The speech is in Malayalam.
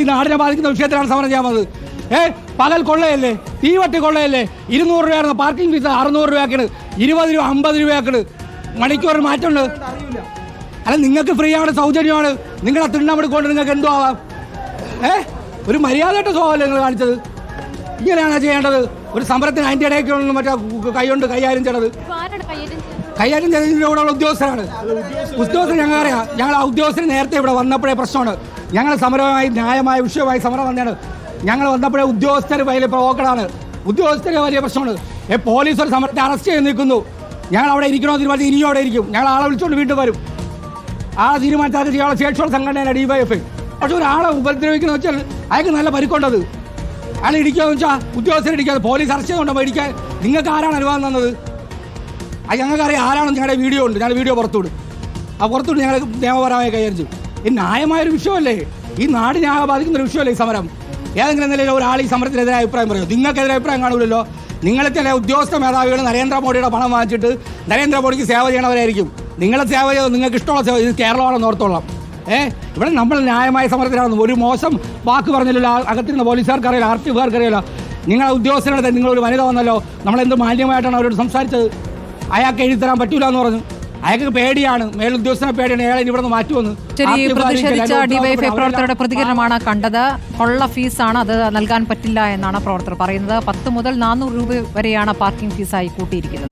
ഈ നാടിനെ ബാധിക്കുന്ന വിഷയത്തിലാണ് സമരം ചെയ്യാൻ വന്നത് ഏ പകൽ കൊള്ളയല്ലേ? തീവട്ടി കൊള്ളയല്ലേ? ഇരുന്നൂറ് രൂപയായിരുന്നു പാർക്കിംഗ് ഫീസ് അറുന്നൂറ് രൂപയാക്കണ് ഇരുപത് രൂപ അമ്പത് രൂപയാക്കണ് മണിക്കൂർ മാറ്റമുണ്ട്. അല്ല നിങ്ങൾക്ക് ഫ്രീ ആണ് സൗജന്യമാണ്. നിങ്ങളെ തിണ്ണമെടുക്കൊണ്ട് നിങ്ങൾക്ക് എന്തോ ആവാം. ഏ ഒരു മര്യാദയായിട്ട് സ്വഭാവമല്ലേ നിങ്ങൾ കാണിച്ചത്? ഇങ്ങനെയാണോ ചെയ്യേണ്ടത്? ഒരു സമരത്തിന് അതിന്റെ ഇടയ്ക്ക് മറ്റേ കൈകൊണ്ട് കൈകാര്യം ചെയ്യണത്. ആരാണ് കൈകാര്യം? കൈകാര്യം ചെയ്തതിന്റെ കൂടെയുള്ള ഉദ്യോഗസ്ഥരാണ്. ഉദ്യോഗസ്ഥർ ഞങ്ങൾ അറിയാം. ഞങ്ങൾ ആ ഉദ്യോഗസ്ഥർ നേരത്തെ ഇവിടെ വന്നപ്പോഴേ പ്രശ്നമാണ്. ഞങ്ങൾ സമരമായി ന്യായമായ വിഷയമായി സമരം തന്നെയാണ് ഞങ്ങൾ വന്നപ്പോഴേ ഉദ്യോഗസ്ഥർ വലിയ പ്രോക്കടാണ് ഉദ്യോഗസ്ഥർ വലിയ പ്രശ്നമാണ്. ഏ പോലീസ് ഒരു സമരത്തെ അറസ്റ്റ് ചെയ്ത് നിൽക്കുന്നു. ഞങ്ങൾ അവിടെ ഇരിക്കണോ തീരുമാനിച്ച് ഇനിയും അവിടെ ഇരിക്കും. ഞങ്ങൾ ആളെ വിളിച്ചുകൊണ്ട് വീണ്ടും വരും. ആ തീരുമാനത്തിൽ അത് ചെയ്യാനുള്ള ശേഷമുള്ള സംഘടനയാണ് ഡി വൈ എഫ് പക്ഷെ ഒരാളെ ഉപദ്രവിക്കുന്നത് വെച്ചാൽ അയാൾക്ക് നല്ല പരിക്കുണ്ടത്. അയാൾ ഇടിക്കാന്ന് വെച്ചാൽ ഉദ്യോഗസ്ഥരെ ഇടിക്കാതെ പോലീസ് അറസ്റ്റ് ചെയ്തുകൊണ്ട് മേടിക്കാൻ നിങ്ങൾക്ക് ആരാണ് അനുവാദം തന്നത്? അത് ഞങ്ങൾക്കറിയാം ആരാണെന്ന് ഞങ്ങളുടെ വീഡിയോ ഉണ്ട്. ഞങ്ങളുടെ വീഡിയോ പുറത്തുവിടും ആ പുറത്തുവിട്ട് ഞങ്ങൾ നിയമപരമായി കൈകാര്യം ചെയ്യും. ഇത് ന്യായമായൊരു വിഷയമല്ലേ? ഈ നാടിനെ ആകെ ബാധിക്കുന്ന ഒരു വിഷയമല്ലേ ഈ സമരം? ഏതെങ്കിലും നിലയിൽ ഒരാൾ ഈ സമരത്തിനെതിരെ അഭിപ്രായം പറയും? നിങ്ങൾക്കെതിരെ അഭിപ്രായം കാണൂലല്ലോ. നിങ്ങളെ ചില ഉദ്യോഗസ്ഥ മേധാവികൾ നരേന്ദ്രമോദിയുടെ പണം വാങ്ങിച്ചിട്ട് നരേന്ദ്രമോദിക്ക് സേവ ചെയ്യണവരായിരിക്കും. നിങ്ങളെ സേവ ചെയ്ത് നിങ്ങൾക്ക് ഇഷ്ടമുള്ള സേവ ഇത് കേരളമാണെന്ന് ഓർത്തോളാം. ഏ? ഇവിടെ നമ്മൾ ന്യായമായ സമരത്തിലാണ് ഒരു മോശം വാക്ക് പറഞ്ഞില്ലല്ലോ. അകത്തിരുന്ന പോലീസുകാർക്ക് അറിയില്ല ആർ ടി ഒക്കാർക്ക് അറിയില്ല നിങ്ങളെ ഉദ്യോഗസ്ഥരുടെ നിങ്ങളൊരു വനിത വന്നല്ലോ. നമ്മളെന്ത് മാന്യമായിട്ടാണ് അവരോട് സംസാരിച്ചത്? അയാൾക്ക് എഴുതി തരാൻ പറ്റൂല എന്ന് പറഞ്ഞു. അയാൾക്ക് പേടിയാണ്. മേലുദ്യോഗസ്ഥനെ പേടിയാണ്. അയാളെ ഇവിടെ നിന്ന് മാറ്റുമെന്ന്. ശരി പ്രതിഷേധിച്ച. ഡിവൈഎഫ്ഐ പ്രവർത്തകരുടെ പ്രതികരണമാണ് കണ്ടത്. കൊള്ള ഫീസാണ് അത് നൽകാൻ പറ്റില്ല എന്നാണ് പ്രവർത്തകർ പറയുന്നത്. പത്ത് മുതൽ നാനൂറ് രൂപ വരെയാണ് പാർക്കിംഗ് ഫീസായി കൂട്ടിയിരിക്കുന്നത്.